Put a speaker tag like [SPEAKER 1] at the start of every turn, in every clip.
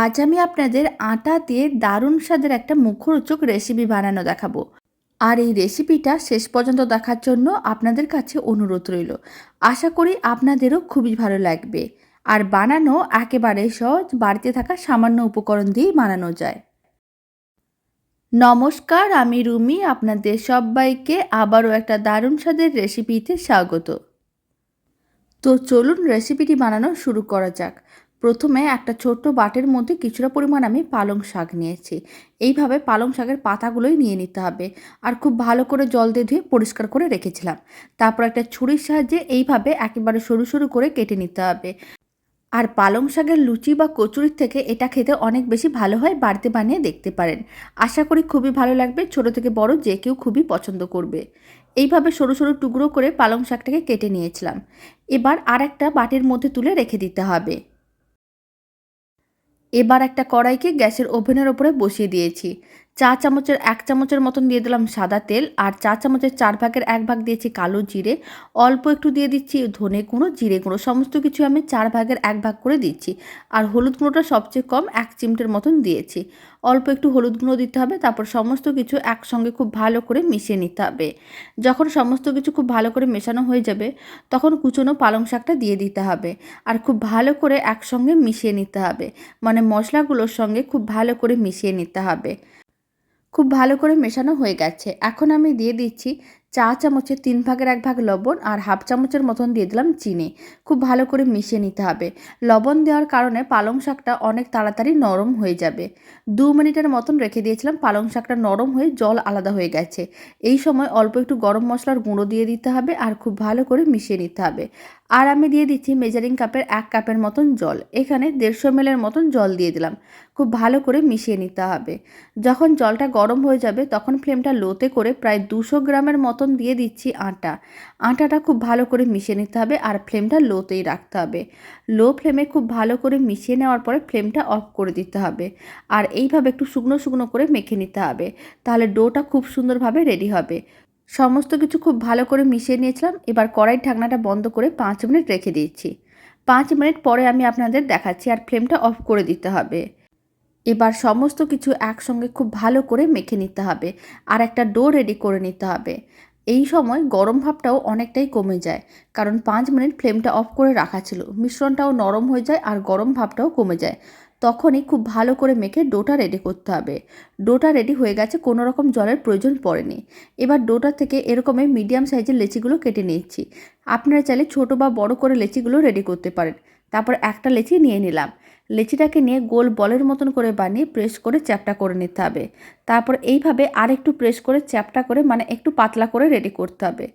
[SPEAKER 1] আজ আমি আপনাদের আটা দিয়ে দারুণ স্বাদের একটা মুখরোচক রেসিপি বানানো দেখাবো। আর এই রেসিপিটা শেষ পর্যন্ত দেখার জন্য আপনাদের কাছে অনুরোধ রইল। আশা করি আপনাদেরও খুবই ভালো লাগবে। আর বানানো একেবারে সহজ, বাড়িতে থাকা সামান্য উপকরণ দিয়েই বানানো যায়। নমস্কার, আমি রুমি। আপনাদের সবাইকে আবারও একটা দারুণ স্বাদের রেসিপিতে স্বাগত। তো চলুন রেসিপিটি বানানো শুরু করা যাক। প্রথমে একটা ছোট্ট বাটের মধ্যে কিছুটা পরিমাণ আমি পালং শাক নিয়েছি। এইভাবে পালং শাকের পাতাগুলোই নিয়ে নিতে হবে। আর খুব ভালো করে জল দিয়ে ধুয়ে পরিষ্কার করে রেখেছিলাম। তারপর একটা ছুরির সাহায্যে এইভাবে একেবারে সরু সরু করে কেটে নিতে হবে। আর পালং শাকের লুচি বা কচুরির থেকে এটা খেতে অনেক বেশি ভালো হয় বাড়িতে বানিয়ে দেখতে পারেন। আশা করি খুবই ভালো লাগবে, ছোট থেকে বড় যে কেউ খুবই পছন্দ করবে। এইভাবে সরু সরু টুকরো করে পালং শাকটাকে কেটে নিয়েছিলাম। এবার আর একটা বাটির মধ্যে তুলে রেখে দিতে হবে। এবার একটা কড়াইকে গ্যাসের ওভেনের ওপরে বসিয়ে দিয়েছি। চা চামচের এক চামচের মতন দিয়ে দিলাম সাদা তেল আর চা চামচের চার ভাগের এক ভাগ দিয়েছি কালো জিরে। অল্প একটু দিয়ে দিচ্ছি ধনে গুঁড়ো, জিরে গুঁড়ো, সমস্ত কিছু আমি চার ভাগের এক ভাগ করে দিচ্ছি। আর হলুদ গুঁড়োটা সবচেয়ে কম এক চিমটের মতন দিয়েছি। অল্প একটু হলুদ গুঁড়ো দিতে হবে, তারপর সমস্ত কিছু একসঙ্গে খুব ভালো করে মিশিয়ে নিতে হবে। যখন সমস্ত কিছু খুব ভালো করে মেশানো হয়ে যাবে, তখন কুচনো পালং শাকটা দিয়ে দিতে হবে। আর খুব ভালো করে একসঙ্গে মিশিয়ে নিতে হবে। মানে মশলাগুলোর সঙ্গে খুব ভালো করে মিশিয়ে নিতে হবে। খুব ভালো করে মেশানো হয়ে গেছে। এখন আমি দিয়ে দিচ্ছি চা চামচের তিন ভাগের এক ভাগ লবণ আর হাফ চামচের মতন দিয়ে দিলাম চিনি। খুব ভালো করে মিশিয়ে নিতে হবে। লবণ দেওয়ার কারণে পালং শাকটা অনেক তাড়াতাড়ি নরম হয়ে যাবে। দু মিনিটের মতন রেখে দিয়েছিলাম, পালং শাকটা নরম হয়ে জল আলাদা হয়ে গেছে। এই সময় অল্প একটু গরম মশলার গুঁড়ো দিয়ে দিতে হবে আর খুব ভালো করে মিশিয়ে নিতে হবে। আর আমি দিয়ে দিচ্ছি মেজারিং কাপের এক কাপের মতন জল। এখানে দেড়শো এমএলের মতন জল দিয়ে দিলাম। খুব ভালো করে মিশিয়ে নিতে হবে। যখন জলটা গরম হয়ে যাবে, তখন ফ্লেমটা লোতে করে প্রায় দুশো গ্রামের মতন দিয়ে দিচ্ছি আটা। আটাটা খুব ভালো করে মিশিয়ে নিতে হবে আর ফ্লেমটা লোতেই রাখতে হবে। লো ফ্লেমে খুব ভালো করে মিশিয়ে নেওয়ার পরে ফ্লেমটা অফ করে দিতে হবে। আর এইভাবে একটু শুকনো শুকনো করে মেখে নিতে হবে। তাহলে ডোটা খুব সুন্দরভাবে রেডি হবে। সমস্ত কিছু খুব ভালো করে মিশিয়ে নিয়েছিলাম। এবার কড়াই ঢাকনাটা বন্ধ করে পাঁচ মিনিট রেখে দিয়েছি পাঁচ মিনিট পরে আমি আপনাদের দেখাচ্ছি আর ফ্লেমটা অফ করে দিতে হবে। এবার সমস্ত কিছু একসঙ্গে খুব ভালো করে মেখে নিতে হবে। আর একটা ডো রেডি করে নিতে হবে। এই সময় গরম ভাবটাও অনেকটাই কমে যায়, কারণ পাঁচ মিনিট ফ্লেমটা অফ করে রাখা ছিল। মিশ্রণটাও নরম হয়ে যায় আর গরম ভাবটাও কমে যায়। তখনই খুব ভালো করে মেখে ডোটা রেডি করতে হবে। ডোটা রেডি হয়ে গেছে, কোনো রকম জলের প্রয়োজন পড়েনি। এবার ডোটা থেকে এরকমই মিডিয়াম সাইজের লেচিগুলো কেটে নিচ্ছি। আপনারা চাইলে ছোটো বা বড় করে লেচিগুলো রেডি করতে পারেন। তারপর একটা লেচি নিয়ে নিলাম। লেচিটাকে নিয়ে গোল বলের মতন করে বানিয়ে প্রেস করে চ্যাপটা করে নিতে হবে। তারপর এইভাবে আর একটু প্রেস করে চ্যাপটা করে মানে একটু পাতলা করে রেডি করতে হবে।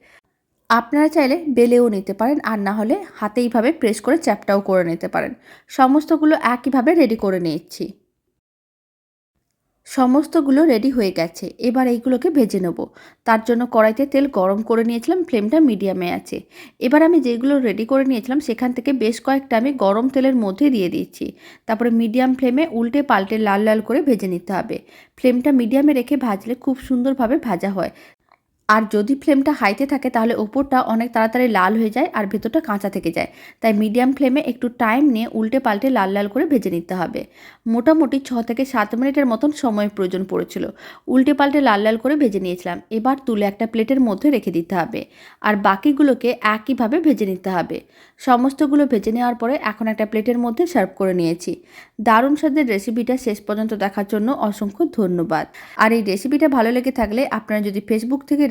[SPEAKER 1] আপনারা চাইলে বেলেও নিতে পারেন, আর না হলে হাতে এইভাবে প্রেস করে চ্যাপটাও করে নিতে পারেন। সমস্তগুলো একইভাবে রেডি করে নিচ্ছি। সমস্তগুলো রেডি হয়ে গেছে, এবার এইগুলোকে ভেজে নেব। তার জন্য কড়াইতে তেল গরম করে নিয়েছিলাম ফ্লেমটা মিডিয়ামে আছে। এবার আমি যেগুলো রেডি করে নিয়েছিলাম, সেখান থেকে বেশ কয়েকটা আমি গরম তেলের মধ্যে দিয়ে দিচ্ছি তারপরে মিডিয়াম ফ্লেমে উল্টে পাল্টে লাল লাল করে ভেজে নিতে হবে। ফ্লেমটা মিডিয়ামে রেখে ভাজলে খুব সুন্দরভাবে ভাজা হয়। আর যদি ফ্লেমটা হাইতে থাকে তাহলে ওপরটা অনেক তাড়াতাড়ি লাল হয়ে যায় আর ভেতরটা কাঁচা থেকে যায়। তাই মিডিয়াম ফ্লেমে একটু টাইম নিয়ে উল্টে পাল্টে লাল লাল করে ভেজে নিতে হবে। মোটামুটি ছ থেকে সাত মিনিটের মতন সময় প্রয়োজন পড়েছিল। উল্টে পাল্টে লাল লাল করে ভেজে নিয়েছিলাম। এবার তুলে একটা প্লেটের মধ্যে রেখে দিতে হবে। আর বাকিগুলোকে একইভাবে ভেজে নিতে হবে। সমস্তগুলো ভেজে নেওয়ার পরে এখন একটা প্লেটের মধ্যে সার্ভ করে নিয়েছি। দারুণ স্বাদের রেসিপিটা শেষ পর্যন্ত দেখার জন্য অসংখ্য ধন্যবাদ। আর এই রেসিপিটা ভালো লেগে থাকলে আপনারা যদি ফেসবুক থেকে